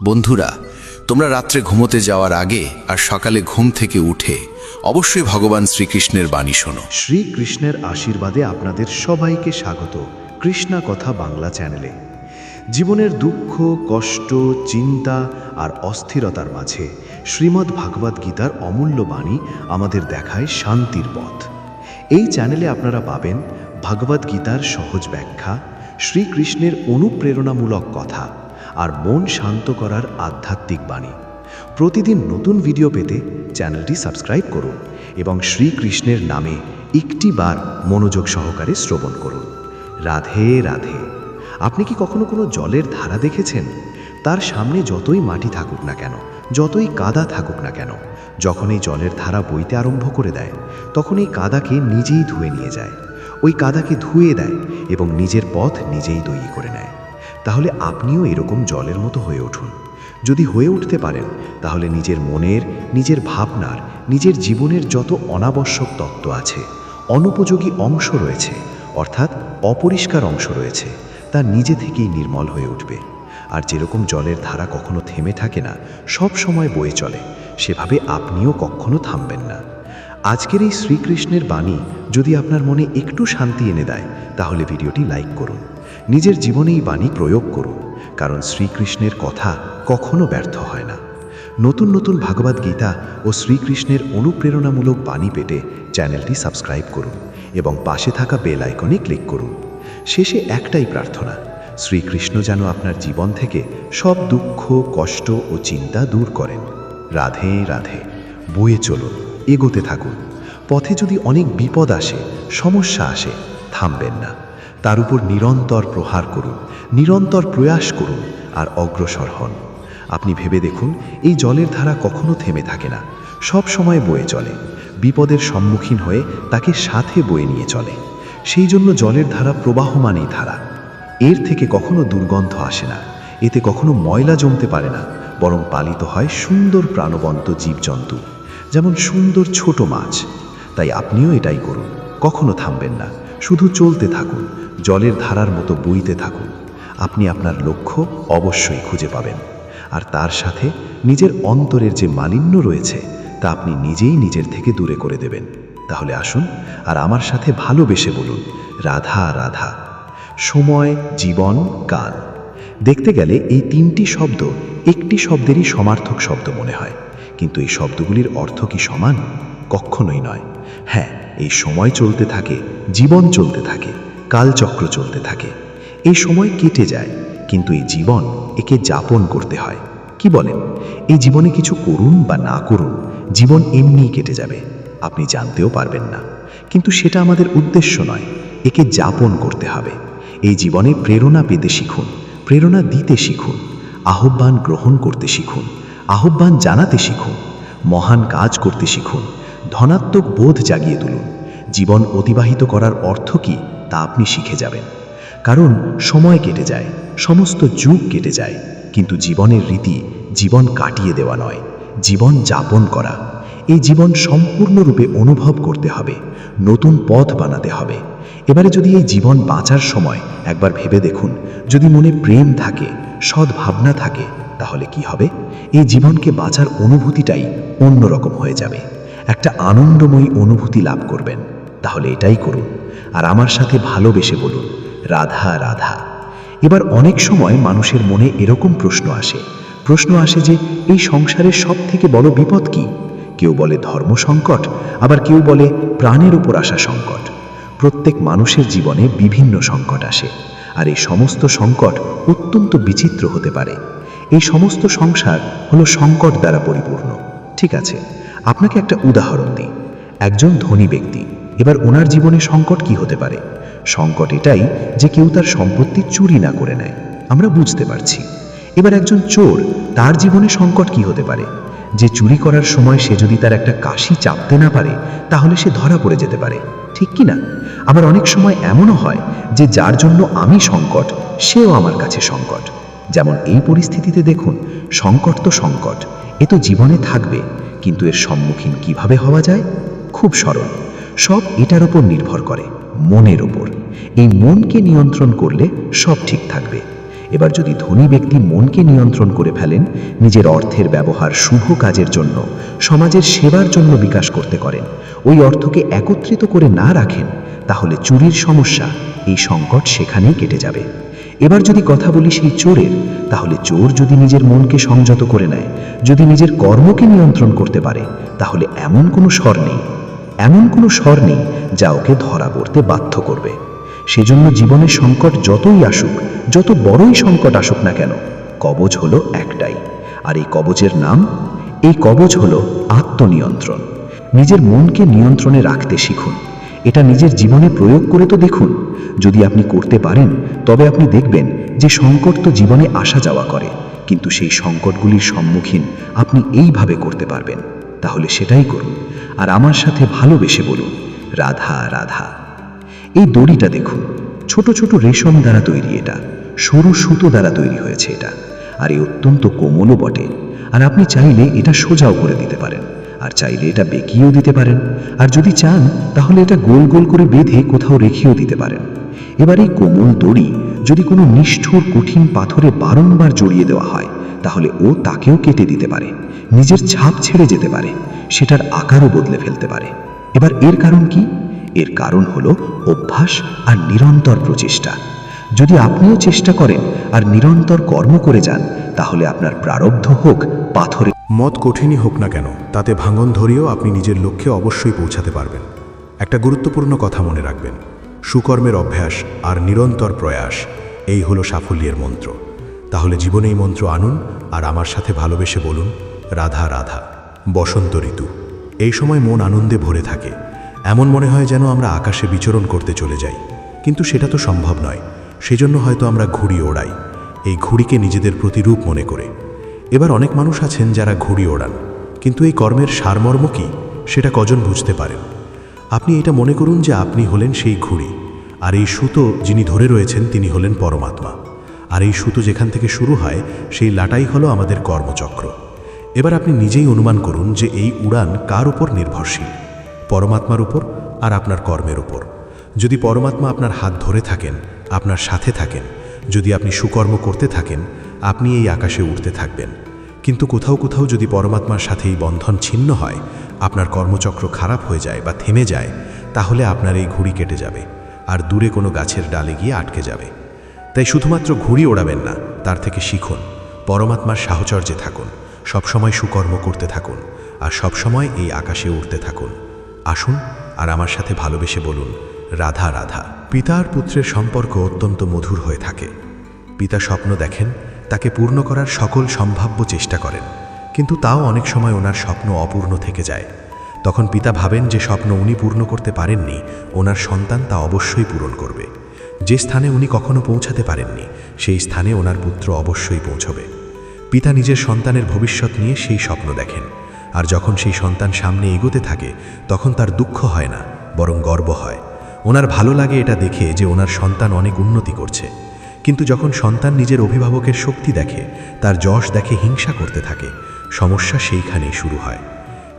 বন্ধুরা, তোমরা রাত্রে ঘুমোতে যাওয়ার আগে আর সকালে ঘুম থেকে উঠে অবশ্যই ভগবান শ্রীকৃষ্ণের বাণী শোনো। শ্রীকৃষ্ণের আশীর্বাদে আপনাদের সবাইকে স্বাগত কৃষ্ণা কথা বাংলা চ্যানেলে। জীবনের দুঃখ, কষ্ট, চিন্তা আর অস্থিরতার মাঝে শ্রীমদ্ ভাগবত গীতার অমূল্য বাণী আমাদের দেখায় শান্তির পথ। এই চ্যানেলে আপনারা পাবেন ভগবত গীতার সহজ ব্যাখ্যা, শ্রীকৃষ্ণের অনুপ্রেরণামূলক কথা আর মন শান্ত করার আধ্যাত্মিক বাণী। প্রতিদিন নতুন ভিডিও পেতে চ্যানেলটি সাবস্ক্রাইব করুন এবং শ্রীকৃষ্ণের নামে একটি বার মনোযোগ সহকারে শ্রবণ করুন। রাধে রাধে। আপনি কি কখনো কোনো জলের ধারা দেখেছেন? তার সামনে যতই মাটি থাকুক না কেন, যতই কাদা থাকুক না কেন, যখন এই জলের ধারা বইতে আরম্ভ করে দেয়, তখন এই কাদাকে নিজেই ধুয়ে নিয়ে যায়। ওই কাদাকে ধুয়ে দেয় এবং নিজের পথ নিজেই তৈরি করে নেয়। তাহলে আপনিও এরকম জলের মতো হয়ে উঠুন। যদি হয়ে উঠতে পারেন, তাহলে নিজের মনের, নিজের ভাবনার, নিজের জীবনের যত অনাবশ্যক তত্ত্ব আছে, অনুপযোগী অংশ রয়েছে, অর্থাৎ অপরিষ্কার অংশ রয়েছে, তা নিজে থেকেই নির্মল হয়ে উঠবে। আর যেরকম জলের ধারা কখনো থেমে থাকে না, সব সময় বয়ে চলে, সেভাবে আপনিও কখনো থামবেন না। আজকের এই শ্রীকৃষ্ণের বাণী যদি আপনার মনে একটু শান্তি এনে দেয়, তাহলে ভিডিওটি লাইক করুন। নিজের জীবনে এই বাণী প্রয়োগ করুন, কারণ শ্রীকৃষ্ণের কথা কখনো ব্যর্থ হয় না। নতুন নতুন ভাগবত গীতা ও শ্রীকৃষ্ণের অনুপ্রেরণামূলক বাণী পেতে চ্যানেলটি সাবস্ক্রাইব করুন এবং পাশে থাকা বেল আইকনে ক্লিক করুন। শেষে একটাই প্রার্থনা, শ্রীকৃষ্ণ যেন আপনার জীবন থেকে সব দুঃখ, কষ্ট ও চিন্তা দূর করেন। রাধে রাধে, বয়ে চলুন, এগোতে থাকুন। পথে যদি অনেক বিপদ আসে, সমস্যা আসে, থামবেন না। তার উপর নিরন্তর প্রহার করুন, নিরন্তর প্রয়াস করুন আর অগ্রসর হন। আপনি ভেবে দেখুন, এই জলের ধারা কখনো থেমে থাকে না। সব সময় বয়ে চলে। বিপদের সম্মুখীন হয়ে তাকে সাথে বয়ে নিয়ে চলে। সেই জন্য জলের ধারা প্রবাহমানই ধারা। এর থেকে কখনো দুর্গন্ধ আসে না। এতে কখনো ময়লা জমতে পারে না, বরং পালিত হয় সুন্দর প্রাণবন্ত জীবজন্তু, যেমন সুন্দর ছোট মাছ। তাই আপনিও এটাই করুন, কখনো থামবেন না, শুধু চলতে থাকুন জলের ধারার মতো বইতে থাকুন। আপনি আপনার লক্ষ্য অবশ্যই খুঁজে পাবেন। আর তার সাথে নিজের অন্তরের যে মালিন্য রয়েছে, তা আপনি নিজেই নিজের থেকে দূরে করে দেবেন। তাহলে আসুন আর আমার সাথে ভালোবেসে বলুন, রাধা রাধা। সময়, জীবন, কাল। দেখতে গেলে এই তিনটি শব্দ একটি শব্দেরই সমার্থক শব্দ মনে হয়। কিন্তু এই শব্দগুলির অর্থ কি সমান? কখনোই নয়। হ্যাঁ এই সময় চলতে থাকে, জীবন চলতে থাকে। কালচক্র চলতে থাকে। এই সময় কেটে যায়, কিন্তু এই জীবন একে যাপন করতে হয়। কি বলেন? এই জীবনে কিছু করুন বা না করুন, জীবন এমনিই কেটে যাবে। আপনি জানতেও পারবেন না। কিন্তু সেটা আমাদের উদ্দেশ্য নয়, একে যাপন করতে হবে। এই জীবনে প্রেরণা পেতে শিখুন, প্রেরণা দিতে শিখুন, আহ্বান গ্রহণ করতে শিখুন, আহ্বান জানাতে শিখুন, মহান কাজ করতে শিখুন, ধনাত্মক বোধ জাগিয়ে তুলুন। জীবন অতিবাহিত করার অর্থ কি? তা আপনি শিখে যাবেন। কারণ সময় কেটে যায়, সমস্ত যুগ কেটে যায়, কিন্তু জীবনের রীতি জীবন কাটিয়ে দেওয়া নয়, জীবন যাপন করা। এই জীবন সম্পূর্ণরূপে অনুভব করতে হবে, নতুন পথ বানাতে হবে। এবারে যদি এই জীবন বাঁচার সময় একবার ভেবে দেখুন, যদি মনে প্রেম থাকে, সদ্ভাবনা থাকে, তাহলে কি হবে? এই জীবনকে বাঁচার অনুভূতিটাই অন্যরকম হয়ে যাবে। একটা আনন্দময়ী অনুভূতি লাভ করবেন। তাহলে এটাই করুন। আর আমার সাথে ভালোবেসে বলুন, রাধা রাধা। এবার অনেক সময় মানুষের মনে এরকম প্রশ্ন আসে। প্রশ্ন আসে যে, এই সংসারের সব থেকে বড় বিপদ কি? কেউ বলে ধর্ম সংকট, আবার কেউ বলে প্রাণের উপর আসা সংকট। প্রত্যেক মানুষের জীবনে বিভিন্ন সংকট আসে, আর এই সমস্ত সংকট অত্যন্ত বিচিত্র হতে পারে। এই সমস্ত সংসার হলো সংকট দ্বারা পরিপূর্ণ। ঠিক আছে, আপনাকে একটা উদাহরণ দিই। একজন ধনী ব্যক্তি এবার ওনার জীবনে সংকট কি হতে পারে? সংকট এটাই যে কেউ তার সম্পত্তি চুরি না করে নেয়। আমরা বুঝতে পারছি। এবার একজন চোর তার জীবনে সংকট কি হতে পারে? যে চুরি করার সময় সে যদি তার একটা কাশি চাপতে না পারে, তাহলে সে ধরা পড়ে যেতে পারে। ঠিক কি না? আবার অনেক সময় এমনও হয় যে যার জন্য আমি সংকট, সেও আমার কাছে সংকট। যেমন এই পরিস্থিতিতে দেখুন, সংকট তো সংকট, এ তো জীবনে থাকবে, কিন্তু এর সম্মুখীন কীভাবে হওয়া যায়? খুব সরল। সব এটার ওপর নির্ভর করে, মনের ওপর এই মনকে নিয়ন্ত্রণ করলে সব ঠিক থাকবে। এবার যদি ধনী ব্যক্তি মনকে নিয়ন্ত্রণ করে ফেলেন, নিজের অর্থের ব্যবহার শুভ কাজের জন্য, সমাজের সেবার জন্য বিকাশ করতে করেন, ওই অর্থকে একত্রিত করে না রাখেন, তাহলে চুরির সমস্যা এই সংকট সেখানেই কেটে যাবে। এবার যদি কথা বলি সেই চোরের, তাহলে চোর যদি নিজের মনকে সংযত করে নেয়, যদি নিজের কর্মকে নিয়ন্ত্রণ করতে পারে, তাহলে এমন কোনো স্বর নেই। এমন কোনো স্বর নেই যা ওকে ধরা পড়তে বাধ্য করবে। সেজন্য জীবনের সংকট যতই আসুক, যত বড়ই সংকট আসুক না কেন কবচ হলো একটাই। আর এই কবচের নাম? এই কবচ হলো আত্মনিয়ন্ত্রণ। নিজের মনকে নিয়ন্ত্রণে রাখতে শিখুন। এটা নিজের জীবনে প্রয়োগ করে তো দেখুন। যদি আপনি করতে পারেন, তবে আপনি দেখবেন যে সংকট তো জীবনে আসা যাওয়া করে। কিন্তু সেই সংকটগুলির সম্মুখীন আপনি এইভাবে করতে পারবেন। তাহলে সেটাই করুন। আর আমার সাথে ভালোবেসে বলুন, রাধা রাধা। এই দড়িটা দেখুন, ছোট ছোট রেশম দ্বারা তৈরি এটা, সরু সুতো দ্বারা তৈরি হয়েছে এটা, আর এই অত্যন্ত কোমলও বটে। আর আপনি চাইলে এটা সোজাও করে দিতে পারেন, আর চাইলে এটা বেঁকিয়েও দিতে পারেন, আর যদি চান, তাহলে এটা গোল গোল করে বেঁধে কোথাও রেখেও দিতে পারেন। এবার এই কোমল দড়ি যদি কোনো নিষ্ঠুর কঠিন পাথরে বারংবার জড়িয়ে দেওয়া হয় তাহলে ও তাকেও কেটে দিতে পারে। নিজের ছাপ ছেড়ে যেতে পারে। সেটার আকারও বদলে ফেলতে পারে। এবার এর কারণ কি? এর কারণ হলো অভ্যাস আর নিরন্তর প্রচেষ্টা। যদি আপনিও চেষ্টা করেন আর নিরন্তর কর্ম করে যান, তাহলে আপনার প্রারব্ধ হোক, পাথরে মত কঠিনই হোক না কেন, তাতে ভাঙন ধরিয়েও আপনি নিজের লক্ষ্যে অবশ্যই পৌঁছাতে পারবেন। একটা গুরুত্বপূর্ণ কথা মনে রাখবেন। সুকর্মের অভ্যাস আর নিরন্তর প্রয়াস, এই হলো সাফল্যের মন্ত্র। তাহলে জীবনে এই মন্ত্র আনুন আর আমার সাথে ভালোবেসে বলুন, রাধা রাধা, বসন্ত ঋতু। এই সময় মন আনন্দে ভরে থাকে। এমন মনে হয় যেন আমরা আকাশে বিচরণ করতে চলে যাই। কিন্তু সেটা তো সম্ভব নয়। সেজন্য হয়তো আমরা ঘুড়ি ওড়াই। এই ঘুড়িকে নিজেদের প্রতিরূপ মনে করে। এবার অনেক মানুষ আছেন যারা ঘুড়ি ওড়ান। কিন্তু এই কর্মের সারমর্ম কি, সেটা কজন বুঝতে পারেন? আপনি এটা মনে করুন যে আপনি হলেন সেই ঘুড়ি। আর এই সুতো যিনি ধরে রয়েছেন, তিনি হলেন পরমাত্মা। আর এই সুতো যেখান থেকে শুরু হয়, সেই লাটাই হলো আমাদের কর্মচক্র। এবার আপনি নিজেই অনুমান করুন যে এই উড়ান কার উপর নির্ভরশীল, পরমাত্মার উপর আর আপনার কর্মের উপর। যদি পরমাত্মা আপনার হাত ধরে থাকেন, আপনার সাথে থাকেন, যদি আপনি সুকর্ম করতে থাকেন, আপনি এই আকাশে উঠতে থাকবেন। কিন্তু কোথাও কোথাও যদি পরমাত্মার সাথে এই বন্ধন ছিন্ন হয়, আপনার কর্মচক্র খারাপ হয়ে যায় বা থেমে যায়, তাহলে আপনার এই ঘুড়ি কেটে যাবে, আর দূরে কোনো গাছের ডালে গিয়ে আটকে যাবে। তাই শুধুমাত্র ঘুড়ি ওড়াবেন না, তার থেকে শিখুন, পরমাত্মার সাহচর্যে থাকুন, সবসময় সুকর্ম করতে থাকুন, আর সবসময় এই আকাশে উঠতে থাকুন। আসুন আর আমার সাথে ভালোবেসে বলুন, রাধা রাধা। পিতার পুত্রের সম্পর্ক অত্যন্ত মধুর হয়ে থাকে। পিতা স্বপ্ন দেখেন, তাকে পূর্ণ করার সকল সম্ভাব্য চেষ্টা করেন, কিন্তু তাও অনেক সময় ওনার স্বপ্ন অপূর্ণ থেকে যায়। তখন পিতা ভাবেন যে স্বপ্ন উনি পূর্ণ করতে পারেননি, ওনার সন্তান তা অবশ্যই পূরণ করবে। যে স্থানে উনি কখনো পৌঁছাতে পারেননি, সেই স্থানে ওনার পুত্র অবশ্যই পৌঁছবে। পিতা নিজের সন্তানের ভবিষ্যৎ নিয়ে সেই স্বপ্ন দেখেন, আর যখন সেই সন্তান সামনে এগোতে থাকে, তখন তার দুঃখ হয় না, বরং গর্ব হয়। ওনার ভালো লাগে এটা দেখে যে ওনার সন্তান অনেক উন্নতি করছে। কিন্তু যখন সন্তান নিজের অভিভাবকের শক্তি দেখে, তার যশ দেখে হিংসা করতে থাকে, সমস্যা সেইখানেই শুরু হয়।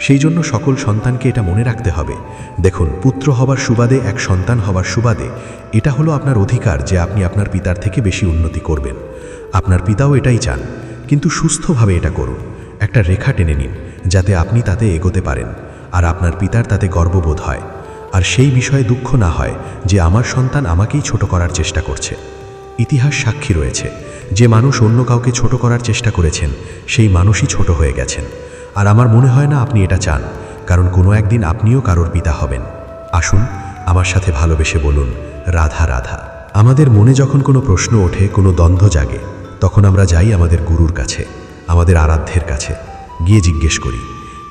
সেই জন্য সকল সন্তানকে এটা মনে রাখতে হবে। দেখুন, পুত্র হবার সুবাদে এক সন্তান হবার সুবাদে এটা হলো আপনার অধিকার যে আপনি আপনার পিতার থেকে বেশি উন্নতি করবেন। আপনার পিতাও এটাই চান, কিন্তু সুস্থভাবে এটা করুন। একটা রেখা টেনে নিন, যাতে আপনি তাতে এগোতে পারেন, আর আপনার পিতার তাতে গর্ববোধ হয়। আর সেই বিষয়ে দুঃখ না হয় যে আমার সন্তান আমাকেই ছোট করার চেষ্টা করছে। ইতিহাস সাক্ষী রয়েছে, যে মানুষ অন্য কাউকে ছোট করার চেষ্টা করেছেন, সেই মানুষই ছোট হয়ে গেছেন। আর আমার মনে হয় না আপনি এটা চান, কারণ কোনো একদিন আপনিও কারোর পিতা হবেন। আসুন, আমার সাথে ভালোবেসে বলুন, রাধা রাধা। আমাদের মনে যখন কোনো প্রশ্ন ওঠে, কোনো দ্বন্দ্ব জাগে, তখন আমরা যাই আমাদের গুরুর কাছে, আমাদের আরাধ্যের কাছে, গিয়ে জিজ্ঞেস করি,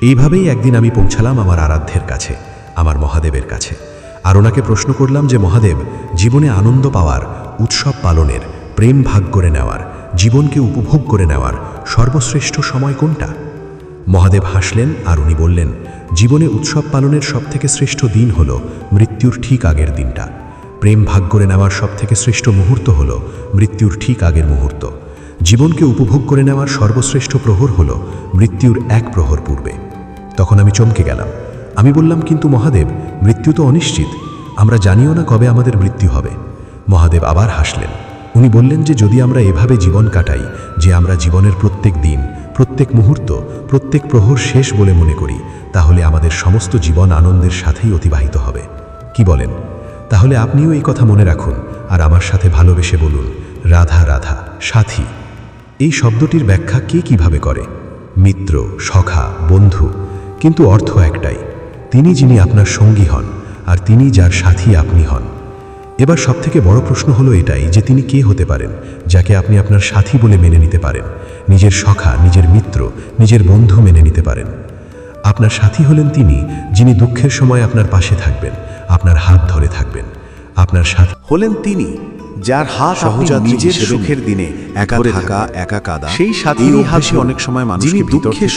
এইভাবেই একদিন আমি পৌঁছালাম আমার আরাধ্যের কাছে, আমার মহাদেবের কাছে? আর ওনাকে প্রশ্ন করলাম যে, মহাদেব, জীবনে আনন্দ পাওয়ার, উৎসব পালনের, প্রেম ভাগ করে নেওয়ার, জীবনকে উপভোগ করে নেওয়ার সর্বশ্রেষ্ঠ সময় কোনটা? মহাদেব হাসলেন আর উনি বললেন, জীবনে উৎসব পালনের সবথেকে শ্রেষ্ঠ দিন হল মৃত্যুর ঠিক আগের দিনটা। প্রেম ভাগ করে নেওয়ার সবথেকে শ্রেষ্ঠ মুহূর্ত হল মৃত্যুর ঠিক আগের মুহূর্ত। জীবনকে উপভোগ করে নেওয়ার সর্বশ্রেষ্ঠ প্রহর হল মৃত্যুর এক প্রহর পূর্বে। তখন আমি চমকে গেলাম। আমি বললাম, কিন্তু মহাদেব, মৃত্যু তো অনিশ্চিত। আমরা জানিও না কবে আমাদের মৃত্যু হবে। মহাদেব আবার হাসলেন। উনি বললেন যে, যদি আমরা এভাবে জীবন কাটাই যে আমরা জীবনের প্রত্যেক দিন প্রত্যেক মুহূর্ত, প্রত্যেক প্রহর শেষ বলে মনে করি, তাহলে আমাদের সমস্ত জীবন আনন্দের সাথেই অতিবাহিত হবে। কি বলেন? তাহলে আপনিও এই কথা মনে রাখুন, আর আমার সাথে ভালোবেসে বলুন, রাধা রাধা, সাথী। এই শব্দটির ব্যাখ্যা কে কীভাবে করে? মিত্র, সখা, বন্ধু, কিন্তু অর্থ একটাই। তিনি যিনি আপনার সঙ্গী হন, আর তিনি যার সাথী আপনি হন। এবার সবথেকে বড় প্রশ্ন হলো এটাই যে তিনি কে হতে পারেন যাকে আপনি আপনার সাথী বলে মেনে নিতে পারেন নিজের সখা নিজের মিত্র নিজের বন্ধু মেনে নিতে পারেন। আপনার সাথী হলেন তিনি যিনি দুঃখের সময় আপনার পাশে থাকবেন আপনার হাত ধরে থাকবেন। আপনার সাথী হলেন তিনি যার হাত সহজাত নিজের সুখের দিনে একা থাকা একা কাদা সেই সাথী হাসি অনেক সময় মানুষ যিনি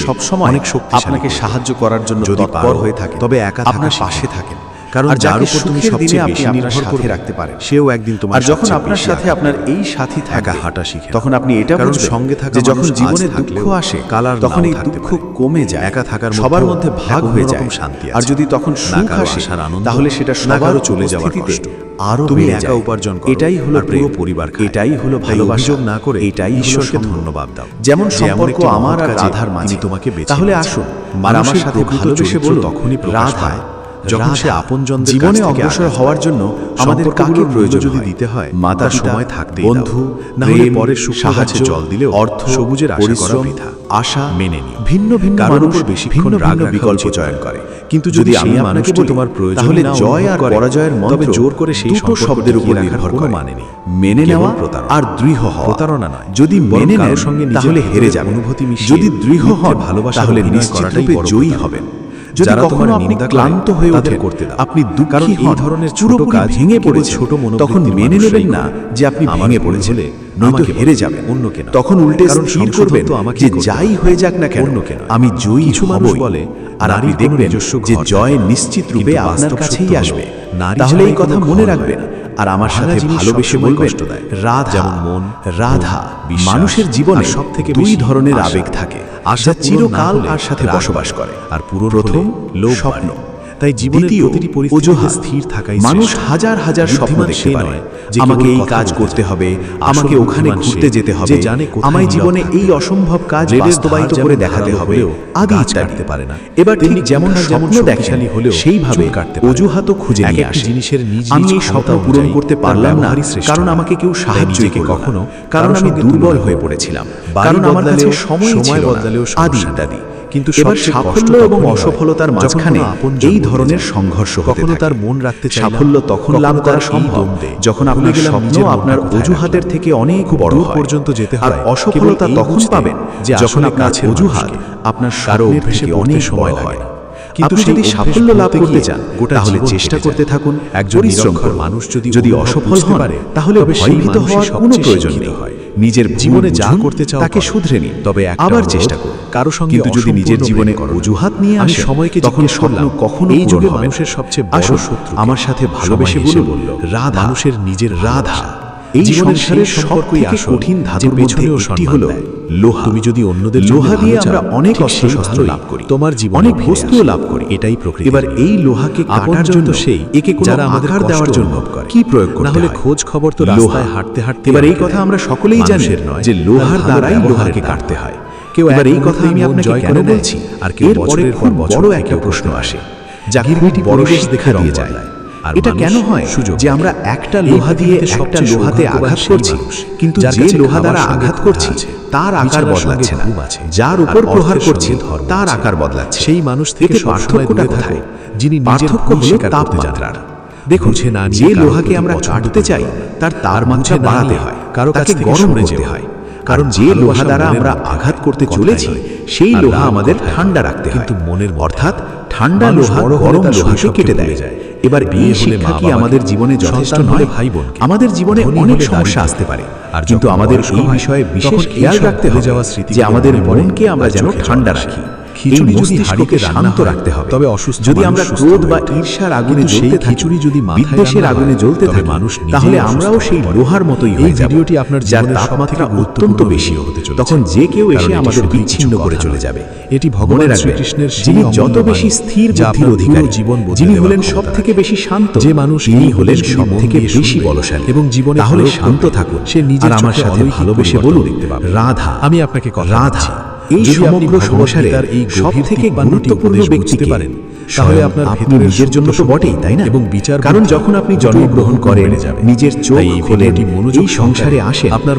সব সময় অনেক শক্তি আপনাকে সাহায্য করার জন্য তৎপর হয়ে থাকে তবে একা আপনার পাশে থাকেন। কারণ যার উপর তুমি সবচেয়ে বেশি নির্ভর করে রাখতে পারেন। সেও একদিন তোমার আর যখন আপনার সাথে আপনার এই সাথী থাকা হাঁটা শিখে। তখন আপনি এটা কারণ সঙ্গে থাকা যখন জীবনে দুঃখ আসে কালার তখন এই দুঃখ কমে যায়। একা থাকার সবার মধ্যে ভাগ হয়ে যায়। শান্তি আর যদি তখন সুখ আসে তাহলে সেটা সবারও চলে যাওয়ার কষ্ট। আরও তুমি একা উপার্জন করো এটাই হলো প্রিয় পরিবার এটাই হলো ভালোবাসা। না করে এটাই ঈশ্বরকে ধন্যবাদ দাও। যেমন সম্পর্ক আমার আর রাধার মাঝে। তোমাকে বেছে তাহলে আসুন আর আমার সাথে ভালোবেসে বলো তখনই যখন সে আপনজন জীবনে অগ্রসর হওয়ার জন্য আমাদের কাকে প্রয়োজন যদি দিতে হয় মাতার সময় থাকতে বন্ধু না হলে সুখ সাহায্যে জল দিলে অর্থ সবুজের আশা করা আশা মেনে নি ভিন্ন ভিন্ন মানুষ বেশি ভিন্ন রাগ বিকল্প চয়ন করে। কিন্তু যদি আমি আপনাকে তোমার প্রয়োজন তাহলে জয় আর পরাজয়ের মধ্যে জোর করে সেই সব শব্দের উপর নির্ভর করে। মানে নেই। মেনে নেওয়া আর দৃঢ় হওয়া। প্রতারণা নয়। যদি মেনে নেওয়ার সঙ্গে তাহলে হেরে যাবে। অনুভূতি যদি দৃঢ় হন ভালোবাসা হলে নিশ্চিত জয়ী হবেন। যদি কখনো আপনি ক্লান্ত হয়ে ওঠেন করতে আপনি কারণ এই ধরনের পুরোপুরি ভেঙে পড়ে ছোট মনে তখন মেনে নেবেন না যে আপনি ভেঙে পড়েছেন নয়তো হেরে যাবেন। অন্য কেন তখন উল্টে স্থির তো আমাকে যাই হয়ে যাক না কেন কেন আমি জয়ী হবই। বলে আর আপনি দেখবেন যে জয় নিশ্চিত রূপে আপনার কাছেই আসবে। না তাহলে এই কথা মনে রাখবে না। আর আমার সাথে ভালোবেসে দেয়। রাধা যেমন মন রাধা মানুষের জীবনে সব থেকে দুই ধরনের আবেগ থাকে আশা চিরকাল আর সাথে বসবাস করে। আর পুরো প্রথম লোক স্বপ্ন। তাই জীবনের প্রতিটি পরিস্থিতি স্থির থাকাই মানুষ হাজার হাজার স্বপ্ন দেখতে পারে আমাকে এই কাজ করতে হবে আমাকে ওখানে ঘুরতে যেতে হবে জানে আমায় জীবনে এই অসম্ভব কাজ বাস্তবায়িত করে দেখাতে হবে আগে কাটতে পারে না। এবার তিনি যেমন যেমন দেখেন হলেও সেইভাবে কাটতে অজুহাত খুঁজে নিয়ে আসে। জিনিসের আমি এই স্বপ্ন পূরণ করতে পারলাম না কারণ আমাকে কেউ সাহায্য কখনো কারণ আমি দুর্বল হয়ে পড়েছিলাম। কারণ আমার কাছে সময় সময় বদলালেও আদি। ইত্যাদি কিন্তু সাফল্য এবং অসফলতার মাঝখানে এই ধরনের সংঘর্ষ কখনো তার মন রাখতে সাফল্য তখন লাভ করা সম্ভব যখন আপনার স্বপ্ন আপনার অজুহাতের থেকে অনেক বড় পর্যন্ত যেতে হয়। অসফলতা তখন পাবেন যে যখন আপনার অজুহাত আপনার সারো অভ্যেসে অনেক সময় হয়। কিন্তু যদি সাফল্য লাভ করতে চান তাহলে চেষ্টা করতে থাকুন একজন নিরক্ষর মানুষ যদি যদি অসফল হতে পারে তাহলে ভয়ভীত হওয়ার কোনো প্রয়োজন নেই। নিজের জীবনে যা করতে চাও তাকে শুধরে নিন। তবে আবার চেষ্টা করুন। কারও সঙ্গে কিন্তু যদি নিজের জীবনে অজুহাত নিয়ে আসে সময়কে তখন স্বপ্ন কখনো এই যুগে মানুষের সবচেয়ে বড় শত্রু আমার সাথে ভালোবেসে বলে বলল রাধা মানুষের নিজের রাধা। এই সংসারের সম্পর্কই আসল কঠিন ধাতুর মধ্যে একটি হলো লোহা। তুমি যদি অন্যদের লোহা দিয়ে আমরা অনেক লাভ করি। তোমার জীবন অনেক বস্তুও লাভ করি। এটাই এবার এই লোহাকে কাটার জন্য সেই একে যারা দেওয়ার জন্য করে। কি প্রয়োগ খোঁজ খবর তো লোহায় হাঁটতে হাঁটতে এবার এই কথা আমরা সকলেই জানি নয় যে লোহার দ্বারাই লোহাকে কাটতে হয়। কেউ এবার এই কথা আমি আপনাকে করে বলছি? আর এর পরে খুব বড় একটা প্রশ্ন আসে। জাগির খুব বড় দেখা দিয়ে যায়। এটা কেন হয় সুযোগ যে আমরা একটা লোহা দিয়ে একটা লোহাতে আঘাত করছি কিন্তু যে লোহা দ্বারা আঘাত করছি তার আকার বদলাচ্ছে না। যার উপর প্রহার করছি তার আকার বদলাচ্ছে। সেই মানুষ থেকে পার্থক্যটা থাকে যিনি পার্থক্য হলো তাপমাত্রার না যে লোহাকে আমরা কাটতে চাই তার তার মাত্রা বাড়াতে হয় কারও তাকে গরম যেতে হয়। কারণ যে লোহা দ্বারা আমরা আঘাত করতে চলেছি সেই লোহা আমাদের ঠান্ডা রাখতে কিন্তু মনের অর্থাৎ ঠান্ডা লোহা গরম লোহাকে কেটে দেয় যায় এবার বিয়ে শিক্ষা মা কি আমাদের জীবনে যথেষ্ট নয়? ভাই বোন আমাদের জীবনে অনেক সমস্যা আসতে পারে। আর কিন্তু আমাদের এই রাখতে বিষয়ে বিশেষ স্মৃতি যে আমাদের বোনকে আমরা যেন ঠান্ডা যাওয়া খিচুড়ি বিচ্ছিন্ন করে চলে যাবে। এটি যিনি যত বেশি স্থির বুদ্ধির অধিকার জীবন যিনি হলেন সব থেকে বেশি শান্ত যে মানুষ তিনি হলেন সব থেকে বেশি বলশালী। এবং জীবনে তাহলে শান্ত থাকুন। সে নিজের আমার সাথে ভালোবেসে বলুন রাধা আমি আপনাকে রাধা এই সমগ্র সংসারে সব থেকে গুরুত্বপূর্ণ পারেন তাহলে আপনার নিজের জন্য তো বটেই তাই না? এবং বিচার কারণ যখন আপনি জন্মগ্রহণ করেন নিজের চোখ সংসারে আসে আপনার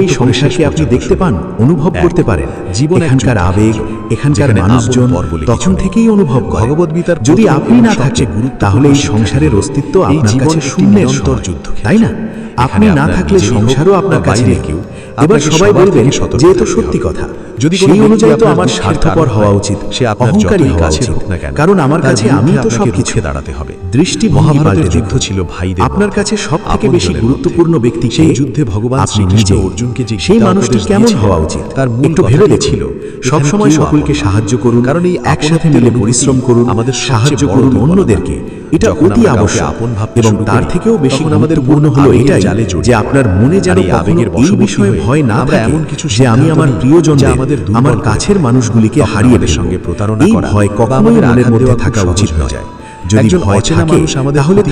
এই সংসারকে আপনি দেখতে পান অনুভব করতে পারেন। জীবন এখানকার আবেগ এখানকার মানুষজন তখন থেকেই অনুভব ভগবত যদি আপনি না থাকে তাহলে এই সংসারের অস্তিত্ব আপনার কাছে শূন্যের যুদ্ধ তাই না? আপনি না থাকলে সংসারও আপনার কাছে নেই। কেউ এবার সবাই বলবেন যে তো সত্যি কথা। যদি সেই অনুযায়ী তো আমার স্বার্থপর হওয়া উচিত। সে অহংকারী হওয়া উচিত। কারণ আমার কাছে আমি তো সব কিছু দাঁড়াতে হবে। দৃষ্টি মহাভারতের যুদ্ধ ছিল ভাই আপনার কাছে সব থেকে বেশি গুরুত্বপূর্ণ ব্যক্তি সেই যুদ্ধে ভগবান শ্রীকৃষ্ণ অর্জুনকে যে সেই মানুষটি কেমন হওয়া উচিত? তার একটু ভেবে ছিল সবসময় সকলকে সাহায্য করুন কারণ এই একসাথে মিলে পরিশ্রম করুন আমাদের সাহায্য করুন অন্যদেরকে। এটা অতি আবশ্যক এবং তার থেকেও বেশি আমাদের পূর্ণ হলো এটাই যে আপনার মনে যেন আবেগের এই বিষয়ে ভয় না থাকে এমন কিছু যে আমি আমার প্রিয়জন আমাদের আমার কাছের মানুষগুলিকে হারিয়ে সঙ্গে প্রতারণা করা ভয় কখনোই মনের মধ্যে থাকা উচিত নয়। যদি ভয় থাকে তাহলে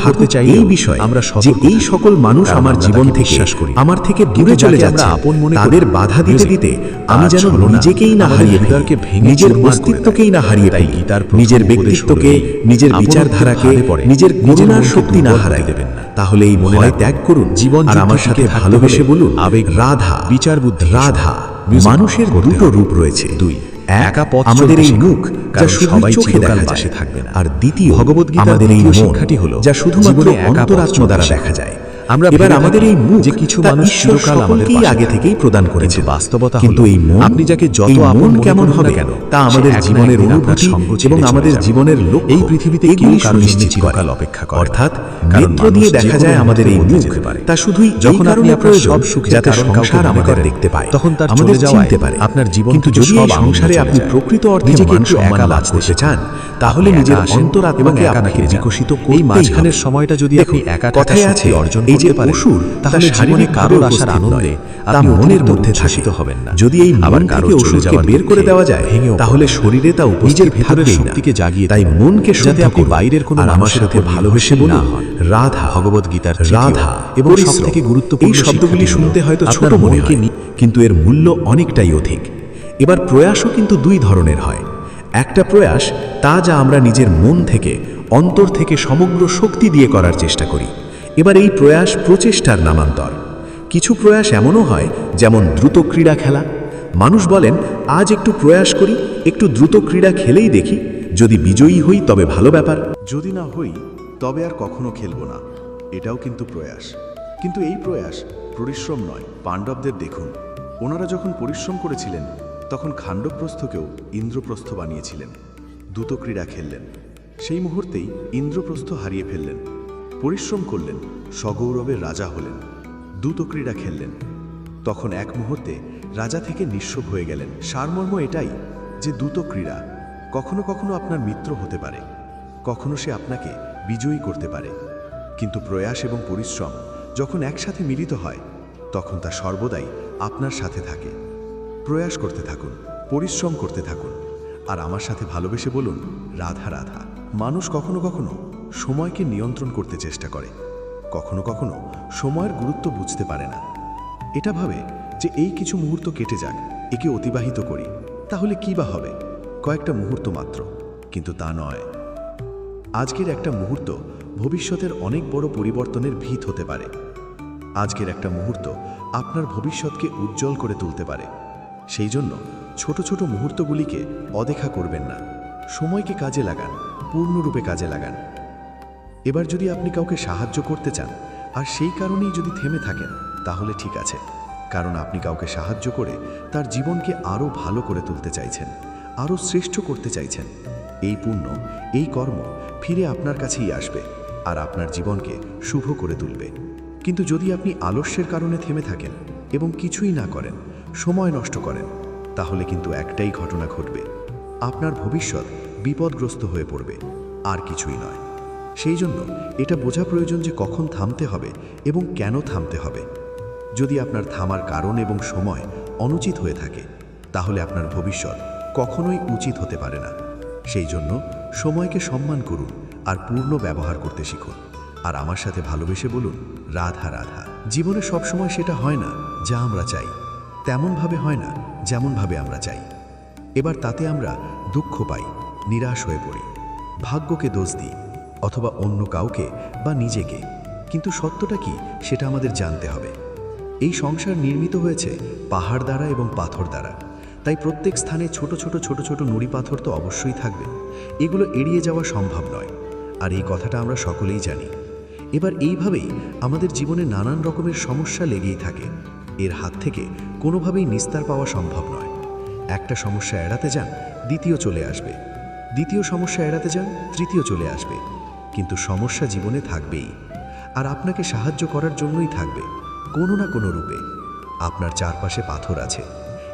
এই বিষয় আমরা যে এই সকল মানুষ আমার জীবন থেকে করি। আমার থেকে দূরে চলে যাচ্ছে। আপন মনে তাদের বাধা দিতে দিতে আমি যেন নিজেকেই না হারিয়ে নিজের অস্তিত্বকেই না হারিয়ে ফেলি। তার নিজের ব্যক্তিত্বকে নিজের বিচারধারাকে নিজের শক্তি না হারাই দেবেন না। তাহলে এই ত্যাগ করুন। জীবন আর আমার সাথে ভালোবেসে বলুন আবেগ রাধা বিচার বুদ্ধি রাধা মানুষের দুটো রূপ রয়েছে। দুই। একা পথ আমাদের এই মুখ যা শুধু চোখে দেখা যায়। আর দ্বিতীয় ভগবত আমাদের এই মন যা শুধুমাত্র অন্তরাত্ম দ্বারা দেখা যায়। আমরা এবার আমাদের এই মুখ যে কিছু মানুষ চিরকাল আমাদের আগে থেকেই প্রদান করেছে। বাস্তবতা কিন্তু এই মন আপনি যাকে যত আপন কেমন হবে কেন তা আমাদের জীবনের অনুভূতি এবং আমাদের জীবনের লোক এই পৃথিবীতে কেউ কারণ চিরকাল অপেক্ষা করে। অর্থাৎ নেত্র দিয়ে দেখা যায় আমাদের এই মুখ। তা শুধুই যখন আপনি আপনার সব সুখ যাতে সংসার আমাদের দেখতে পায় তখন তার আমাদের চিনতে পারে। আপনার জীবন কিন্তু যদি এই সংসারে আপনি প্রকৃত অর্থে মান সম্মান লাভ করতে চান তাহলে নিজের অন্তরাত্মাকে আপনাকে বিকশিত এই মাঝখানের সময়টা যদি আপনি একা কথায় আছে অর্জন এই যেতে পারে অসুর তাহলে জীবনে কারোর আসার আনন্দে তা মনের মধ্যে থাকিত হবেন না। যদি এই আবার কারোর অসুরকে বের করে দেওয়া যায় তাহলে শরীরে তা নিজের ভেতরের শক্তিকে জাগিয়ে তাই মনকে সাথে আপনি বাইরের কোনো আমার সাথে ভালোবেসে না রাধা ভগবত গীতার রাধা এবং সব থেকে গুরুত্বপূর্ণ শব্দগুলি শুনতে হয়তো ছোট মনে হয় কিন্তু এর মূল্য অনেকটাই অধিক। এবার প্রয়াসও কিন্তু দুই ধরনের হয়। একটা প্রয়াস তা যা আমরা নিজের মন থেকে অন্তর থেকে সমগ্র শক্তি দিয়ে করার চেষ্টা করি। এবার এই প্রয়াস প্রচেষ্টার নামান্তর। কিছু প্রয়াস এমনও হয়, যেমন দ্রুত ক্রীড়া খেলা। মানুষ বলেন, আজ একটু প্রয়াস করি, একটু দ্রুত ক্রীড়া খেলেই দেখি। যদি বিজয়ী হই, তবে ভালো ব্যাপার। যদি না হই, তবে আর কখনো খেলব না। এটাও কিন্তু প্রয়াস। কিন্তু এই প্রয়াস পরিশ্রম নয়, পাণ্ডবদের দেখুন। ওনারা যখন পরিশ্রম করেছিলেন, তখন খাণ্ডপ্রস্থকেও ইন্দ্রপ্রস্থ বানিয়েছিলেন। দ্রুত ক্রীড়া খেললেন। সেই মুহূর্তেই ইন্দ্রপ্রস্থ হারিয়ে ফেললেন। পরিশ্রম করলেন সগৌরবে রাজা হলেন, দ্রুত ক্রীড়া খেললেন। তখন এক মুহূর্তে রাজা থেকে নিঃসব হয়ে গেলেন। সারমর্ম এটাই যে দ্রুত ক্রীড়া কখনো কখনো আপনার মিত্র হতে পারে, কখনো সে আপনাকে বিজয়ী করতে পারে। কিন্তু প্রয়াস এবং পরিশ্রম যখন একসাথে মিলিত হয়, তখন তা সর্বদাই আপনার সাথে থাকে। প্রয়াস করতে থাকুন, পরিশ্রম করতে থাকুন। আর আমার সাথে ভালোবেসে বলুন, রাধা রাধা। মানুষ কখনো কখনো সময়কে নিয়ন্ত্রণ করতে চেষ্টা করে। কখনো কখনো সময়ের গুরুত্ব বুঝতে পারে না। এটা ভাবে যে এই কিছু মুহূর্ত কেটে যাক, একে অতিবাহিত করি, তাহলে কী বা হবে? কয়েকটা মুহূর্ত মাত্র, কিন্তু তা নয়। আজকের একটা মুহূর্ত ভবিষ্যতের অনেক বড় পরিবর্তনের ভিত হতে পারে। আজকের একটা মুহূর্ত আপনার ভবিষ্যৎকে উজ্জ্বল করে তুলতে পারে। সেই জন্য ছোট ছোট মুহূর্তগুলিকে অদেখা করবেন না। সময়কে কাজে লাগান, পূর্ণরূপে কাজে লাগান। এবার যদি আপনি কাউকে সাহায্য করতে চান, আর সেই কারণেই যদি থেমে থাকেন, তাহলে ঠিক আছে। কারণ আপনি কাউকে সাহায্য করে তার জীবনকে আরও ভালো করে তুলতে চাইছেন, আরও শ্রেষ্ঠ করতে চাইছেন। এই পুণ্য, এই কর্ম ফিরে আপনার কাছেই আসবে, আর আপনার জীবনকে শুভ করে তুলবে। কিন্তু যদি আপনি আলস্যের কারণে থেমে থাকেন এবং কিছুই না করেন, সময় নষ্ট করেন, তাহলে কিন্তু একটাই ঘটনা ঘটবে। আপনার ভবিষ্যৎ বিপদগ্রস্ত হয়ে পড়বে, আর কিছুই নয়। সেই জন্য এটা বোঝা প্রয়োজন যে কখন থামতে হবে এবং কেন থামতে হবে। যদি আপনার থামার কারণ এবং সময় অনুচিত হয়ে থাকে, তাহলে আপনার ভবিষ্যৎ কখনোই উচিত হতে পারে না। সেই জন্য সময়কে সম্মান করুন আর পূর্ণ ব্যবহার করতে শিখুন। আর আমার সাথে ভালোবেসে বলুন, রাধা রাধা। জীবনে সবসময় সেটা হয় না যা আমরা চাই। তেমনভাবে হয় না যেমনভাবে আমরা চাই। এবার তাতে আমরা দুঃখ পাই, নিরাশ হয়ে পড়ি। ভাগ্যকে দোষ দিই। অথবা অন্য কাউকে বা নিজেকে। কিন্তু সত্যটা কি, সেটা আমাদের জানতে হবে। এই সংসার নির্মিত হয়েছে পাহাড় দ্বারা এবং পাথর দ্বারা। তাই প্রত্যেক স্থানে ছোট ছোট ছোট ছোট নুড়ি পাথর তো অবশ্যই থাকবে। এগুলো এড়িয়ে যাওয়া সম্ভব নয়। আর এই কথাটা আমরা সকলেই জানি। এবার এইভাবেই আমাদের জীবনে নানান রকমের সমস্যা লেগেই থাকে। এর হাত থেকে কোনোভাবেই নিস্তার পাওয়া সম্ভব নয়। একটা সমস্যা এড়াতে যান, দ্বিতীয় চলে আসবে। দ্বিতীয় সমস্যা এড়াতে যান, তৃতীয় চলে আসবে। কিন্তু সমস্যা জীবনে থাকবেই। আর আপনাকে সাহায্য করার জন্যই থাকবে, কোনো না কোনো রূপে। আপনার চারপাশে পাথর আছে।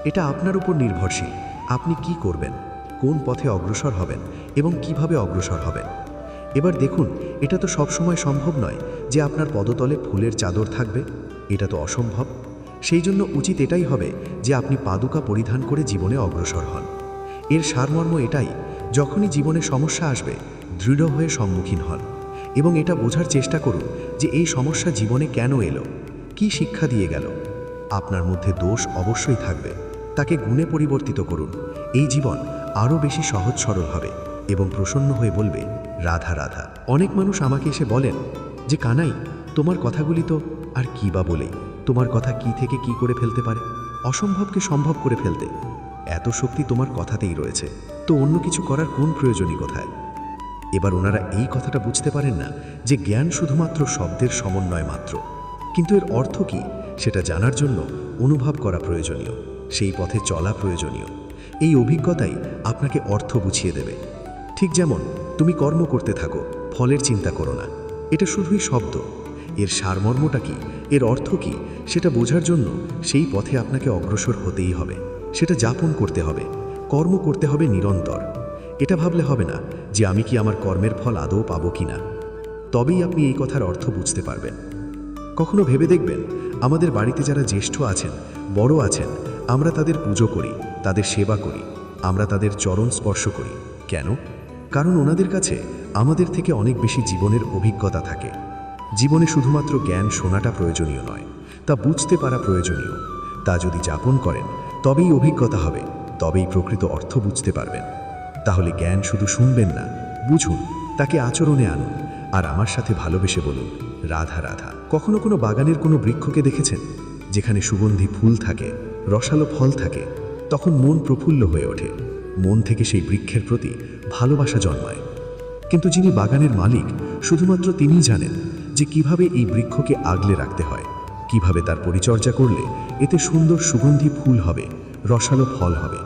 এটা আপনার উপর নির্ভরশীল, আপনি কি করবেন, কোন পথে অগ্রসর হবেন এবং কীভাবে অগ্রসর হবেন। এবার দেখুন, এটা তো সবসময় সম্ভব নয় যে আপনার পদতলে ফুলের চাদর থাকবে, এটা তো অসম্ভব। সেই জন্য উচিত এটাই হবে যে আপনি পাদুকা পরিধান করে জীবনে অগ্রসর হন। এর সারমর্ম এটাই, যখনই জীবনে সমস্যা আসবে দৃঢ় হয়ে সম্মুখীন হন এবং এটা বোঝার চেষ্টা করুন যে এই সমস্যা জীবনে কেন এলো, কি শিক্ষা দিয়ে গেল। আপনার মধ্যে দোষ অবশ্যই থাকবে। তাকে গুণে পরিবর্তিত করুন। এই জীবন আরও বেশি সহজ সরল হবে এবং প্রসন্ন হয়ে বলবে, রাধা রাধা। অনেক মানুষ আমাকে এসে বলেন যে, কানাই, তোমার কথাগুলি তো আর কি বা বলেই তোমার কথা কি থেকে কি করে ফেলতে পারে? অসম্ভবকে সম্ভব করে ফেলতে। এত শক্তি তোমার কথাতেই রয়েছে। তো অন্য কিছু করার কোন প্রয়োজনই কোথায়? এবার ওনারা এই কথাটা বুঝতে পারেন না যে জ্ঞান শুধুমাত্র শব্দের সমন্বয় মাত্র। কিন্তু এর অর্থ কি সেটা জানার জন্য অনুভব করা প্রয়োজনীয়, সেই পথে চলা প্রয়োজনীয়। এই অভিজ্ঞতাই আপনাকে অর্থ বুঝিয়ে দেবে। ঠিক যেমন তুমি কর্ম করতে থাকো, ফলের চিন্তা করো না, এটা শুধুই শব্দ। এর সারমর্মটা কি, এর অর্থ কি, সেটা বোঝার জন্য সেই পথে আপনাকে অগ্রসর হতেই হবে। সেটা যাপন করতে হবে, কর্ম করতে হবে নিরন্তর। এটা ভাবলে হবে না যে আমি কি আমার কর্মের ফল আদৌ পাবো কি না। তবেই আপনি এই কথার অর্থ বুঝতে পারবেন। কখনো ভেবে দেখবেন, আমাদের বাড়িতে যারা জ্যেষ্ঠ আছেন, বড় আছেন, আমরা তাদের পুজো করি, তাদের সেবা করি, আমরা তাদের চরণ স্পর্শ করি। কেন? কারণ ওনাদের কাছে আমাদের থেকে অনেক বেশি জীবনের অভিজ্ঞতা থাকে। জীবনে শুধুমাত্র জ্ঞান শোনাটা প্রয়োজনীয় নয়, তা বুঝতে পারা প্রয়োজনীয়। তা যদি যাপন করেন, তবেই অভিজ্ঞতা হবে, তবেই প্রকৃত অর্থ বুঝতে পারবেন। তাহলে জ্ঞান শুধু শুনবেন না, বুঝুন, তাকে আচরণে আনুন, আর আমার সাথে ভালোবেসে বলুন, রাধা রাধা, কখনো কোনো বাগানের কোনো বৃক্ষকে দেখেছেন? যেখানে সুগন্ধি ফুল থাকে, রসালো ফল থাকে, তখন মন প্রফুল্ল হয়ে ওঠে, মন থেকে সেই বৃক্ষের প্রতি ভালোবাসা জন্মায়। কিন্তু যিনি বাগানের মালিক, শুধুমাত্র তিনিই জানেন যে কীভাবে এই বৃক্ষকে আগলে রাখতে হয়, কীভাবে তার পরিচর্যা করলে এতে সুন্দর সুগন্ধি ফুল হবে, রসালো ফল হবে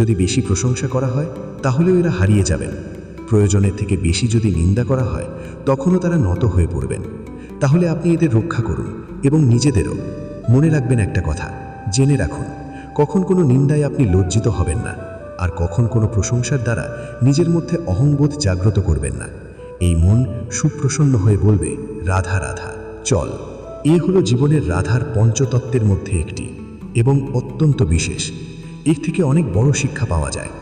যদি বেশি প্রশংসা করা হয়, তাহলেও এরা হারিয়ে যাবেন। প্রয়োজনের থেকে বেশি যদি নিন্দা করা হয়, তখনও তারা নত হয়ে পড়বেন। তাহলে আপনি এদের রক্ষা করুন এবং নিজেদেরও। মনে রাখবেন একটা কথা, জেনে রাখুন, কখন কোনো নিন্দায় আপনি লজ্জিত হবেন না, আর কখন কোনো প্রশংসার দ্বারা নিজের মধ্যে অহংবোধ জাগ্রত করবেন না। এই মন সুপ্রসন্ন হয়ে বলবে, রাধা রাধা, চল। এ হলো জীবনের রাধার পঞ্চতত্ত্বের মধ্যে একটি এবং অত্যন্ত বিশেষ। এর থেকে অনেক বড় শিক্ষা পাওয়া যায়।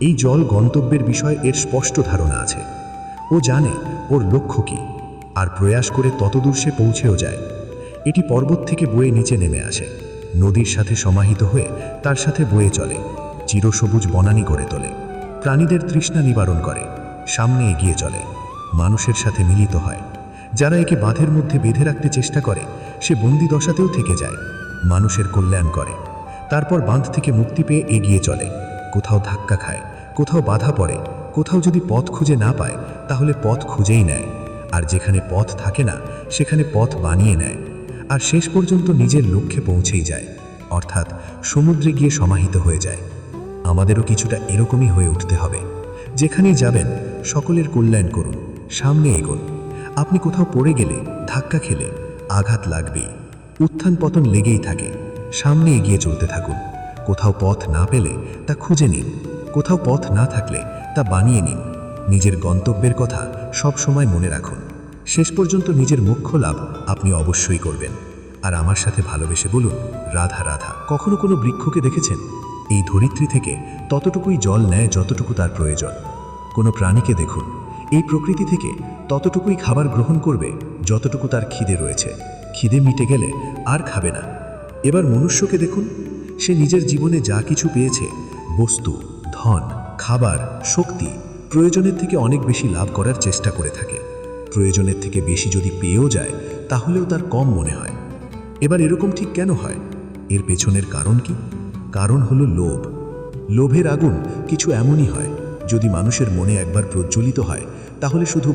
এই জল গন্তব্যের বিষয়ে এর স্পষ্ট ধারণা আছে। ও জানে ওর লক্ষ্য কি, আর প্রয়াস করে ততদূর সে পৌঁছেও যায়। এটি পর্বত থেকে বয়ে নিচে নেমে আসে। নদীর সাথে সমাহিত হয়ে তার সাথে বয়ে চলে। চিরসবুজ বনানি করে তোলে। প্রাণীদের তৃষ্ণা নিবারণ করে। সামনে এগিয়ে চলে। মানুষের সাথে মিলিত হয়। যারা একে বাঁধের মধ্যে বেঁধে রাখতে চেষ্টা করে, সে বন্দি দশাতেও থেকে যায়। মানুষের কল্যাণ করে। তারপর বাঁধ থেকে মুক্তি পেয়ে এগিয়ে চলে। কোথাও ধাক্কা খায়, কোথাও বাধা পড়ে, কোথাও যদি পথ খুঁজে না পায়, তাহলে পথ খুঁজেই নেয়। আর যেখানে পথ থাকে না, সেখানে পথ বানিয়ে নেয়। আর শেষ পর্যন্ত নিজের লক্ষ্যে পৌঁছেই যায়। অর্থাৎ সমুদ্রে গিয়ে সমাহিত হয়ে যায়। আমাদেরও কিছুটা এরকমই হয়ে উঠতে হবে। যেখানেই যাবেন, সকলের কল্যাণ করুন, সামনে এগোন। আপনি কোথাও পড়ে গেলে, ধাক্কা খেলে আঘাত লাগবেই। উত্থান পতন লেগেই থাকে। সামনে এগিয়ে চলতে থাকুন। কোথাও পথ না পেলে তা খুঁজে নিন। কোথাও পথ না থাকলে তা বানিয়ে নিন। নিজের গন্তব্যের কথা সব সময় মনে রাখুন। শেষ পর্যন্ত নিজের মুখ্য লাভ আপনি অবশ্যই করবেন। আর আমার সাথে ভালোবেসে বলুন, রাধা রাধা, কখনো কোনো বৃক্ষকে দেখেছেন? এই ধরিত্রী থেকে ততটুকুই জল নেয় যতটুকু তার প্রয়োজন। কোনো প্রাণীকে দেখুন, এই প্রকৃতি থেকে ততটুকুই খাবার গ্রহণ করবে যতটুকু তার খিদে রয়েছে। খিদে মিটে গেলে আর খাবে না। এবার মনুষ্যকে দেখুন, সে নিজের জীবনে যা কিছু পেয়েছে, বস্তু, ধন, খাবার, শক্তি, প্রয়োজনের থেকে অনেক বেশি লাভ করার চেষ্টা করে থাকে। প্রয়োজনের থেকে বেশি যদি পেয়েও যায়, তাহলেও তার কম মনে হয়। এবার এরকম ঠিক কেন হয়? এর পেছনের কারণ কি? কারণ হলো লোভ। লোভের আগুন কিছু এমনই হয়, যদি মানুষের মনে একবার প্রজ্বলিত হয়, তাহলে শুধু